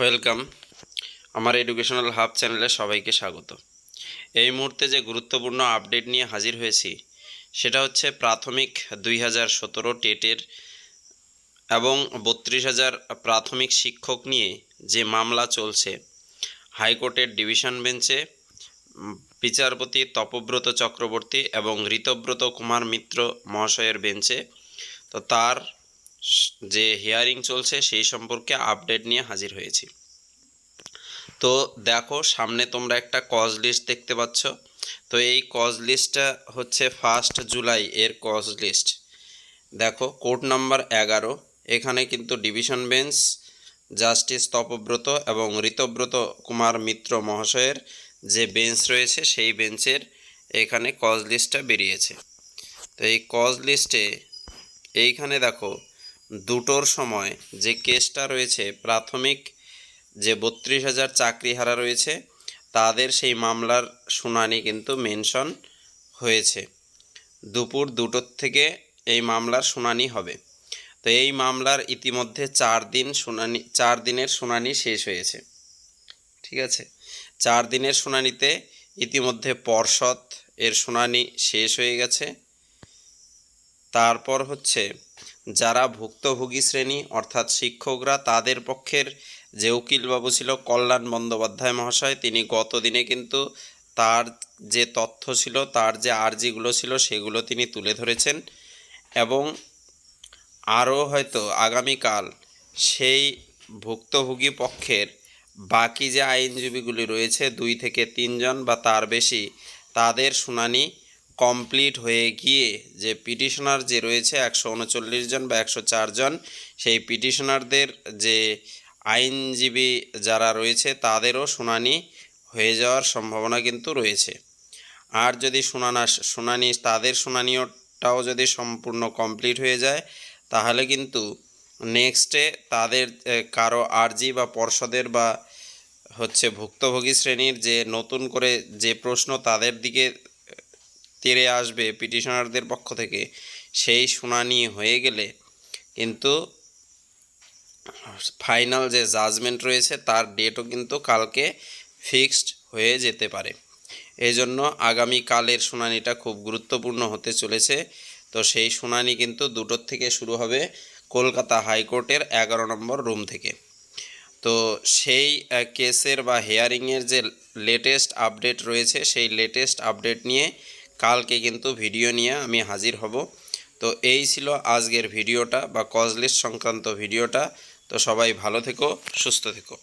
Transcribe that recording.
Welcome. আমার educational hub চ্যানেলে সবাইকে স্বাগত। এই মুহূর্তে যে গুরুত্বপূর্ণ আপডেট নিয়ে হাজির হয়েছি, সেটা হচ্ছে প্রাথমিক দুই হাজার সতেরো টেটের এবং বত্রিশ হাজার প্রাথমিক শিক্ষক নিয়ে যে মামলা চলছে, হাইকোর্টের ডিভিশন বেঞ্চে বিচারপতি তপব্রত চক্রবর্তী এবং ঋতব্রত কুমার মিত্র মহাশয়ের বেঞ্চে, তো তার যে হিয়ারিং চলছে সেই সম্পর্কে আপডেট নিয়ে হাজির হয়েছি। তো দেখো, সামনে তোমরা একটা কজ লিস্ট দেখতে পাচ্ছ। তো এই কজ লিস্টটা হচ্ছে ফার্স্ট জুলাই এর কজ লিস্ট দেখো কোর্ট নাম্বার এগারো। এখানে কিন্তু ডিভিশন বেঞ্চ জাস্টিস তপব্রত এবং ঋতব্রত কুমার মিত্র মহাশয়ের যে বেঞ্চ রয়েছে, সেই বেঞ্চের এখানে কজ লিস্টটা বেরিয়েছে। তো এই কজ লিস্টে এইখানে দেখো দুটোর সময় যে কেসটা রয়েছে, প্রাথমিক যে বত্রিশ হাজার চাকরিহারা রয়েছে, তাদের সেই মামলার শুনানি কিন্তু মেনশন হয়েছে। দুপুর দুটোর থেকে এই মামলার শুনানি হবে। তো এই মামলার ইতিমধ্যে চার দিন শুনানি, চার দিনের শুনানি শেষ হয়েছে। ঠিক আছে? চার দিনের শুনানিতে ইতিমধ্যে পর্ষদ এর শুনানি শেষ হয়ে গেছে। তারপর হচ্ছে, যারা ভুক্তভোগী শ্রেণি, অর্থাৎ শিক্ষকরা, তাদের পক্ষের যে উকিলবাবু ছিল কল্যাণ বন্দ্যোপাধ্যায় মহাশয়, তিনি গত দিনে কিন্তু তার যে তথ্য ছিল, তার যে আর্জিগুলো ছিল, সেগুলো তিনি তুলে ধরেছেন। এবং আরও হয়তো আগামীকাল সেই ভুক্তভোগী পক্ষের বাকি যে আইনজীবীগুলি রয়েছে, দুই থেকে তিনজন বা তার বেশি, তাদের শুনানি কমপ্লিট হয়ে গিয়ে যে পিটিশনার যে রয়েছে একশো উনচল্লিশ জন বা একশো জন, সেই পিটিশনারদের যে আইনজীবী যারা রয়েছে তাদেরও শুনানি হয়ে যাওয়ার সম্ভাবনা কিন্তু রয়েছে। আর যদি শুনানা, শুনানি, তাদের শুনানিটাও যদি সম্পূর্ণ কমপ্লিট হয়ে যায়, তাহলে কিন্তু নেক্সটে তাদের কারও আর্জি বা পর্ষদের বা হচ্ছে ভুক্তভোগী শ্রেণির যে নতুন করে যে প্রশ্ন তাদের দিকে তেরে আসবে পিটিশনারদের পক্ষ থেকে, সেই শুনানি হয়ে গেলে কিন্তু ফাইনাল যে জাজমেন্ট রয়েছে তার ডেটও কিন্তু কালকে ফিক্সড হয়ে যেতে পারে। এই জন্য আগামীকালের শুনানিটা খুব গুরুত্বপূর্ণ হতে চলেছে। তো সেই শুনানি কিন্তু দুটোর থেকে শুরু হবে কলকাতা হাইকোর্টের এগারো নম্বর রুম থেকে। তো সেই কেসের বা হেয়ারিংয়ের যে লেটেস্ট আপডেট রয়েছে, সেই লেটেস্ট আপডেট নিয়ে কালকে কিন্তু ভিডিও নিয়ে আমি হাজির হব। তো এই ছিল আজকের ভিডিওটা বা কজলিস্ট সংক্রান্ত ভিডিওটা। তো সবাই ভালো থেকো, সুস্থ থেকো।